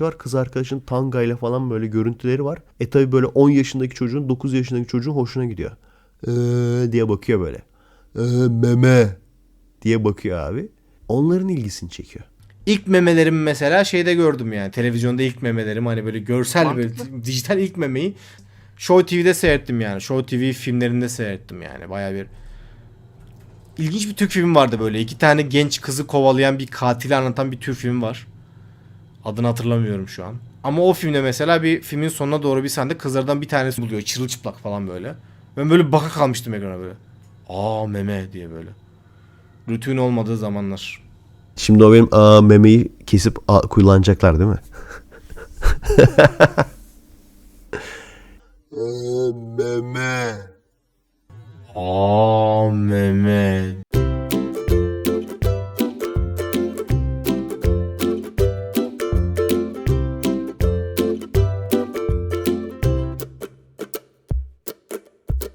var. Kız arkadaşın tangayla falan böyle görüntüleri var. E tabi böyle 10 yaşındaki çocuğun 9 yaşındaki çocuğun hoşuna gidiyor. Ee, diye bakıyor böyle. Ee, meme diye bakıyor abi. Onların ilgisini çekiyor. İlk memelerimi mesela şeyde gördüm yani. Televizyonda ilk memelerim hani böyle görsel böyle dijital ilk memeyi Show TV'de seyrettim yani. Show TV filmlerinde seyrettim yani. Baya bir ilginç bir Türk filmi vardı böyle. İki tane genç kızı kovalayan bir katili anlatan bir Türk filmi var. Adını hatırlamıyorum şu an. Ama o filmde mesela bir filmin sonuna doğru bir sahnede kızlardan bir tanesi buluyor. Çırılçıplak falan böyle. Ben böyle baka kalmıştım ekrana böyle. Aa meme diye böyle. Rutin olmadığı zamanlar. Şimdi o benim aa, memeyi kesip aa, kullanacaklar değil mi? Ee, meme. Aa meme